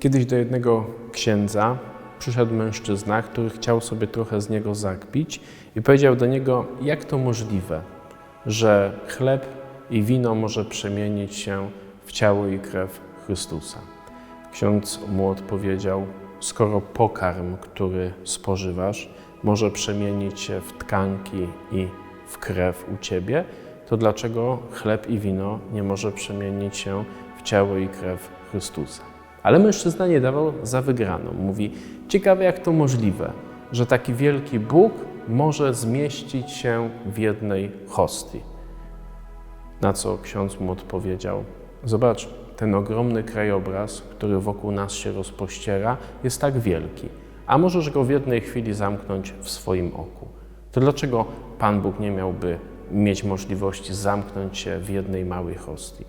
Kiedyś do jednego księdza przyszedł mężczyzna, który chciał sobie trochę z niego zakpić i powiedział do niego, jak to możliwe, że chleb i wino może przemienić się w ciało i krew Chrystusa. Ksiądz mu odpowiedział, skoro pokarm, który spożywasz, może przemienić się w tkanki i w krew u ciebie, to dlaczego chleb i wino nie może przemienić się w ciało i krew Chrystusa? Ale mężczyzna nie dawał za wygraną. Mówi: Ciekawe, jak to możliwe, że taki wielki Bóg może zmieścić się w jednej hostii. Na co ksiądz mu odpowiedział: Zobacz, ten ogromny krajobraz, który wokół nas się rozpościera, jest tak wielki, a możesz go w jednej chwili zamknąć w swoim oku. To dlaczego Pan Bóg nie miałby mieć możliwości zamknąć się w jednej małej hostii?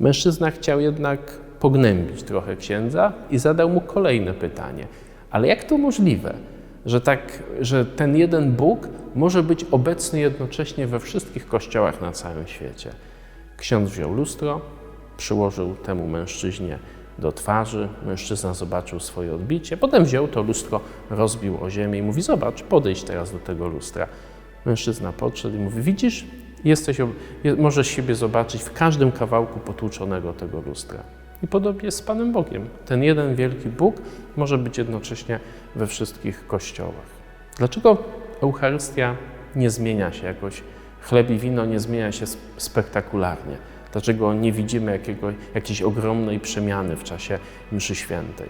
Mężczyzna chciał jednak pognębić trochę księdza i zadał mu kolejne pytanie. Ale jak to możliwe, że, tak, że ten jeden Bóg może być obecny jednocześnie we wszystkich kościołach na całym świecie? Ksiądz wziął lustro, przyłożył temu mężczyźnie do twarzy. Mężczyzna zobaczył swoje odbicie, potem wziął to lustro, rozbił o ziemię i mówi: Zobacz, podejdź teraz do tego lustra. Mężczyzna podszedł i mówi: Widzisz, jesteś, możesz siebie zobaczyć w każdym kawałku potłuczonego tego lustra. I podobnie jest z Panem Bogiem. Ten jeden wielki Bóg może być jednocześnie we wszystkich kościołach. Dlaczego Eucharystia nie zmienia się jakoś, chleb i wino nie zmienia się spektakularnie? Dlaczego nie widzimy jakiego, jakiejś ogromnej przemiany w czasie mszy świętej?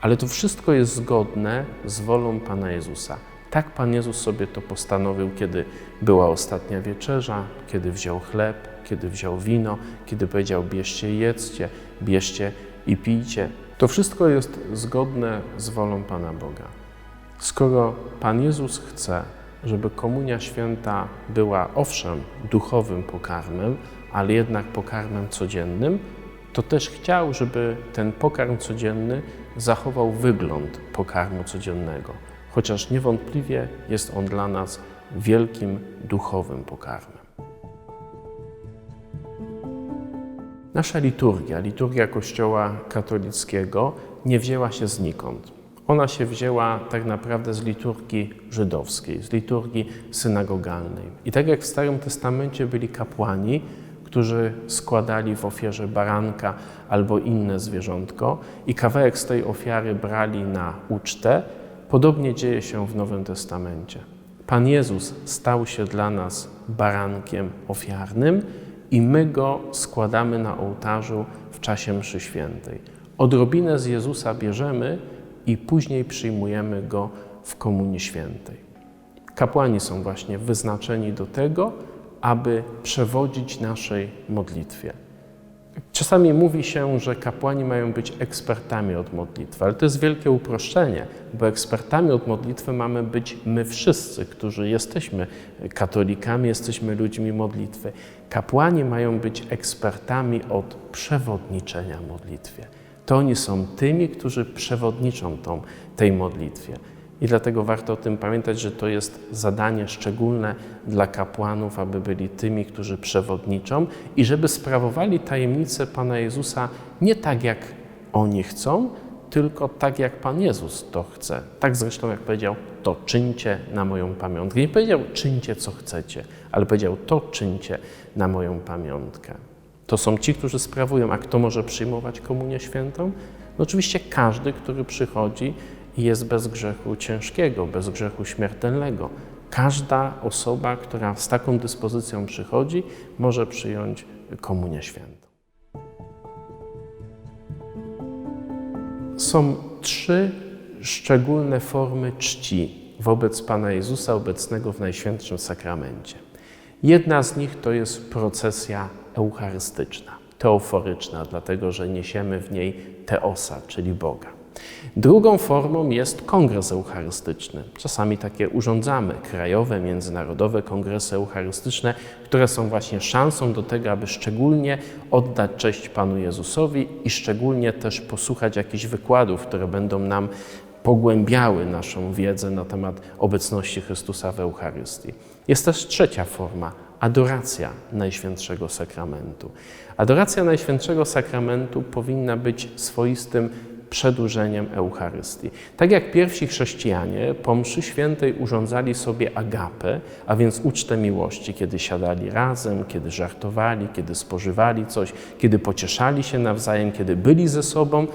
Ale to wszystko jest zgodne z wolą Pana Jezusa. Tak Pan Jezus sobie to postanowił, kiedy była ostatnia wieczerza, kiedy wziął chleb, kiedy wziął wino, kiedy powiedział: bierzcie jedzcie, bierzcie i pijcie. To wszystko jest zgodne z wolą Pana Boga. Skoro Pan Jezus chce, żeby Komunia Święta była owszem duchowym pokarmem, ale jednak pokarmem codziennym, to też chciał, żeby ten pokarm codzienny zachował wygląd pokarmu codziennego, chociaż niewątpliwie jest on dla nas wielkim duchowym pokarmem. Nasza liturgia, liturgia Kościoła katolickiego, nie wzięła się znikąd. Ona się wzięła tak naprawdę z liturgii żydowskiej, z liturgii synagogalnej. I tak jak w Starym Testamencie byli kapłani, którzy składali w ofierze baranka albo inne zwierzątko i kawałek z tej ofiary brali na ucztę, podobnie dzieje się w Nowym Testamencie. Pan Jezus stał się dla nas barankiem ofiarnym i my go składamy na ołtarzu w czasie mszy świętej. Odrobinę z Jezusa bierzemy i później przyjmujemy go w Komunii Świętej. Kapłani są właśnie wyznaczeni do tego, aby przewodzić naszej modlitwie. Czasami mówi się, że kapłani mają być ekspertami od modlitwy, ale to jest wielkie uproszczenie, bo ekspertami od modlitwy mamy być my wszyscy, którzy jesteśmy katolikami, jesteśmy ludźmi modlitwy. Kapłani mają być ekspertami od przewodniczenia modlitwie. To oni są tymi, którzy przewodniczą tą, tej modlitwie. I dlatego warto o tym pamiętać, że to jest zadanie szczególne dla kapłanów, aby byli tymi, którzy przewodniczą i żeby sprawowali tajemnicę Pana Jezusa nie tak, jak oni chcą, tylko tak, jak Pan Jezus to chce. Tak zresztą, jak powiedział, to czyńcie na moją pamiątkę. Nie powiedział, czyńcie co chcecie, ale powiedział, to czyńcie na moją pamiątkę. To są ci, którzy sprawują. A kto może przyjmować komunię świętą? No oczywiście każdy, który przychodzi i jest bez grzechu ciężkiego, bez grzechu śmiertelnego. Każda osoba, która z taką dyspozycją przychodzi, może przyjąć komunię świętą. Są trzy szczególne formy czci wobec Pana Jezusa obecnego w Najświętszym Sakramencie. Jedna z nich to jest procesja eucharystyczna, teoforyczna, dlatego że niesiemy w niej teosa, czyli Boga. Drugą formą jest kongres eucharystyczny. Czasami takie urządzamy, krajowe, międzynarodowe kongresy eucharystyczne, które są właśnie szansą do tego, aby szczególnie oddać cześć Panu Jezusowi i szczególnie też posłuchać jakichś wykładów, które będą nam pogłębiały naszą wiedzę na temat obecności Chrystusa w Eucharystii. Jest też trzecia forma adoracja Najświętszego Sakramentu. Adoracja Najświętszego Sakramentu powinna być swoistym przedłużeniem Eucharystii. Tak jak pierwsi chrześcijanie po mszy świętej urządzali sobie agapę, a więc ucztę miłości, kiedy siadali razem, kiedy żartowali, kiedy spożywali coś, kiedy pocieszali się nawzajem, kiedy byli ze sobą,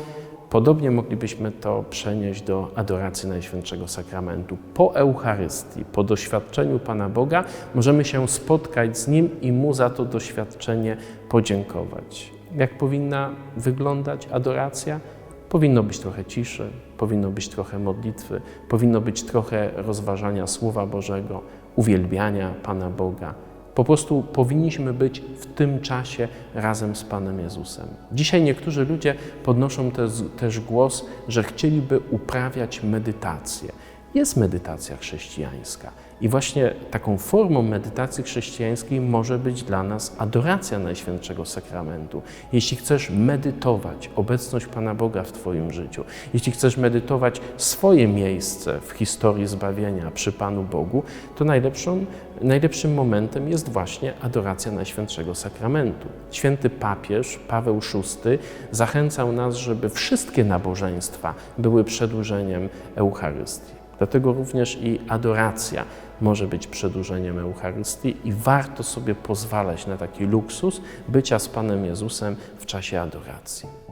Podobnie moglibyśmy to przenieść do adoracji Najświętszego Sakramentu. Po Eucharystii, po doświadczeniu Pana Boga, możemy się spotkać z Nim i Mu za to doświadczenie podziękować. Jak powinna wyglądać adoracja? Powinno być trochę ciszy, powinno być trochę modlitwy, powinno być trochę rozważania Słowa Bożego, uwielbiania Pana Boga. Po prostu powinniśmy być w tym czasie razem z Panem Jezusem. Dzisiaj niektórzy ludzie podnoszą też, też głos, że chcieliby uprawiać medytację. Jest medytacja chrześcijańska. I właśnie taką formą medytacji chrześcijańskiej może być dla nas adoracja Najświętszego Sakramentu. Jeśli chcesz medytować obecność Pana Boga w Twoim życiu, jeśli chcesz medytować swoje miejsce w historii zbawienia przy Panu Bogu, to najlepszą, najlepszym momentem jest właśnie adoracja Najświętszego Sakramentu. Święty papież Paweł VI zachęcał nas, żeby wszystkie nabożeństwa były przedłużeniem Eucharystii. Dlatego również i adoracja może być przedłużeniem Eucharystii i warto sobie pozwalać na taki luksus bycia z Panem Jezusem w czasie adoracji.